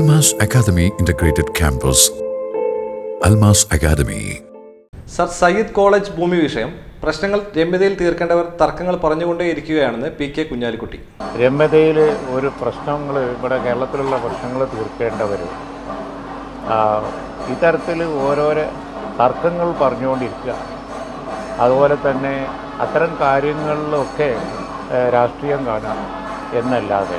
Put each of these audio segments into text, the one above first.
Almas academy Integrated campus Almas academy sir Syed college ഭൂമി വിഷയം. പ്രശ്നങ്ങൾ രമ്യതയിൽ തീർക്കേണ്ടവർ തർക്കങ്ങൾ പറഞ്ഞുകൊണ്ടേയിരിക്കുകയാണെന്ന് പി കെ കുഞ്ഞാലിക്കുട്ടി. രമ്യതയിൽ ഒരു പ്രശ്നങ്ങൾ ഇവിടെ കേരളത്തിലുള്ള പ്രശ്നങ്ങൾ തീർക്കേണ്ടവർ ഇത്തരത്തിൽ ഓരോരോ തർക്കങ്ങൾ പറഞ്ഞുകൊണ്ടിരിക്കുക. അതുപോലെ തന്നെ അത്തരം കാര്യങ്ങളിലൊക്കെ രാഷ്ട്രീയം കാണുക. എന്നല്ലാതെ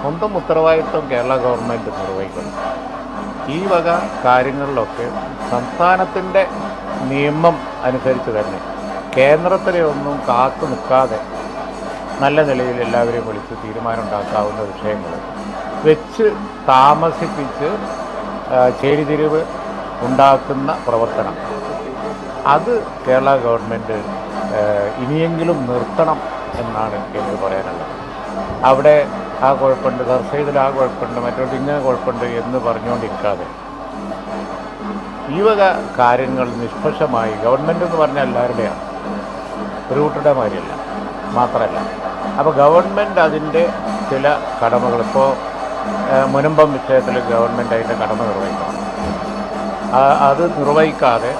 സ്വന്തം ഉത്തരവാദിത്വം കേരള ഗവൺമെന്റ് നിർവഹിക്കുന്നു. ഈ വക കാര്യങ്ങളിലൊക്കെ സംസ്ഥാനത്തിന്റെ നിയമം അനുസരിച്ച് തന്നെ കേന്ദ്രത്തിലെ ഒന്നും കാത്തു നിൽക്കാതെ നല്ല നിലയിൽ എല്ലാവരെയും വിളിച്ച് തീരുമാനം ഉണ്ടാക്കാവുന്ന വിഷയങ്ങൾ വെച്ച് താമസിപ്പിച്ച് ചേരിതിരിവ് ഉണ്ടാക്കുന്ന പ്രവർത്തനം. അത് കേരള ഗവൺമെന്റ് ഇനിയെങ്കിലും നിർത്തണം എന്നാണ് എനിക്ക് പറയാനുള്ളത്. അവിടെ ആ കുഴപ്പമുണ്ട് സർസൈദിൽ ആ കുഴപ്പമുണ്ട് മറ്റോട്ട് ഇങ്ങനെ കുഴപ്പമുണ്ട് എന്ന് പറഞ്ഞുകൊണ്ടിരിക്കാതെ. ഈ വക കാര്യങ്ങൾ നിഷ്പക്ഷമായി ഗവൺമെന്റ് എന്ന് പറഞ്ഞാൽ എല്ലാവരുടെയാണ്. കൂട്ടരുടെ മാതിരിയല്ല മാത്രമല്ല. അപ്പോൾ ഗവൺമെന്റ് അതിന്റെ ചില കടമകൾ ഇപ്പോൾ മുനമ്പം വിഷയത്തിൽ ഗവൺമെന്റ് അതിന്റെ കടമ നിർവഹിക്കണം. അത് നിർവഹിക്കാതെ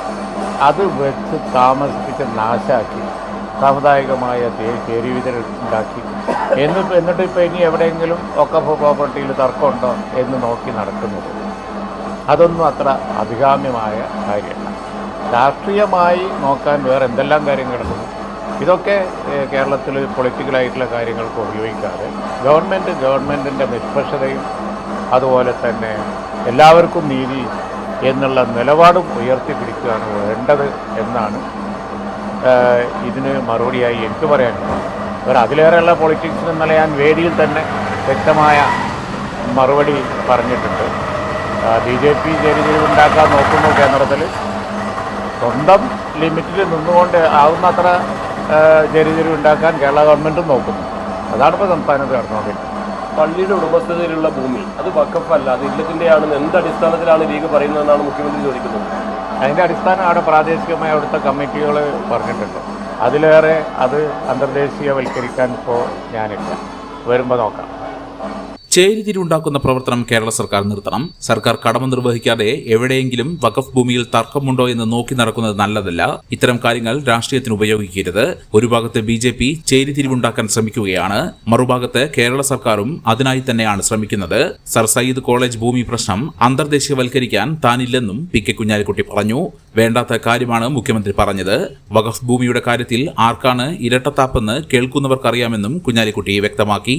അത് വെച്ച് താമസിപ്പിച്ച് നാശാക്കി സാമുദായികമായ തേ- ചേരിവിതൽ ഉണ്ടാക്കി എന്നിട്ട് എന്നിട്ട് ഇപ്പോൾ ഇനി എവിടെയെങ്കിലും ഒക്കെ പ്രോപ്പർട്ടിയിൽ തർക്കമുണ്ടോ എന്ന് നോക്കി നടക്കുന്നത്. അതൊന്നും അത്ര അഭികാമ്യമായ കാര്യമല്ല. രാഷ്ട്രീയമായി നോക്കാൻ വേറെ എന്തെല്ലാം കാര്യം കിടക്കുന്നു ഇതൊക്കെ കേരളത്തിൽ പൊളിറ്റിക്കലായിട്ടുള്ള കാര്യങ്ങൾക്ക് ഉപയോഗിക്കാതെ ഗവൺമെന്റ് ഗവൺമെന്റിന്റെ നിഷ്പക്ഷതയും അതുപോലെ തന്നെ എല്ലാവർക്കും നീതി എന്നുള്ള നിലപാടും ഉയർത്തിപ്പിടിക്കുകയാണ് വേണ്ടത് എന്നാണ് ഇതിന് മറുപടിയായി എനിക്ക് പറയാനുള്ളത്. ഒരു അതിലേറെയുള്ള പൊളിറ്റിക്സ് ഇന്നലെ ഞാൻ വേദിയിൽ തന്നെ വ്യക്തമായ മറുപടി പറഞ്ഞിട്ടുണ്ട്. ബി ജെ പി ചേരിതിരിവുണ്ടാക്കാൻ നോക്കുന്നു കേന്ദ്രത്തിൽ. സ്വന്തം ലിമിറ്റിൽ നിന്നുകൊണ്ട് ആവുന്നത്ര ചേരിതിരിവുണ്ടാക്കാൻ കേരള ഗവൺമെന്റും നോക്കുന്നു. അതാണ് ഇപ്പോൾ സംസ്ഥാനത്ത് നടന്നുകൊണ്ടിരിക്കുന്നത്. പള്ളിയുടെ ഉടമസ്ഥതയിലുള്ള ഭൂമി അത് വക്കഫല്ല അത് ഇല്ലത്തിന്റെയാണെന്ന് എന്ത് അടിസ്ഥാനത്തിലാണ് ലീഗ് പറയുന്നതെന്നാണ് മുഖ്യമന്ത്രി ചോദിക്കുന്നത്? അതിന്റെ അടിസ്ഥാനം അവിടെ പ്രാദേശികമായി അവിടുത്തെ കമ്മിറ്റികൾ പറഞ്ഞിട്ടുണ്ട്. അതിലേറെ അത് അന്തർദേശീയവൽക്കരിക്കാൻ ഇപ്പോൾ ഞാനില്ല. വരുമ്പോൾ നോക്കാം. ചേരിതിരിവുണ്ടാക്കുന്ന പ്രവർത്തനം കേരള സർക്കാർ നിർത്തണം. സർക്കാർ കടമ നിർവഹിക്കാതെ എവിടെയെങ്കിലും വഖഫ് ഭൂമിയിൽ തർക്കമുണ്ടോ എന്ന് നോക്കി നടക്കുന്നത് നല്ലതല്ല. ഇത്തരം കാര്യങ്ങൾ രാഷ്ട്രീയത്തിന് ഉപയോഗിക്കരുത്. ഒരു ഭാഗത്ത് ബി ജെ പി ചേരിതിരിവുണ്ടാക്കാൻ ശ്രമിക്കുകയാണ്. മറുഭാഗത്ത് കേരള സർക്കാരും അതിനായി തന്നെയാണ് ശ്രമിക്കുന്നത്. സർ സയ്യിദ് കോളേജ് ഭൂമി പ്രശ്നം അന്തർദേശീയവൽക്കരിക്കാൻ താനില്ലെന്നും പി കെ കുഞ്ഞാലിക്കുട്ടി പറഞ്ഞു. വേണ്ടാത്ത കാര്യമാണ് മുഖ്യമന്ത്രി പറഞ്ഞത്. വഖഫ് ഭൂമിയുടെ കാര്യത്തിൽ ആർക്കാണ് ഇരട്ടത്താപ്പെന്ന് കേൾക്കുന്നവർക്കറിയാമെന്നും കുഞ്ഞാലിക്കുട്ടി വ്യക്തമാക്കി.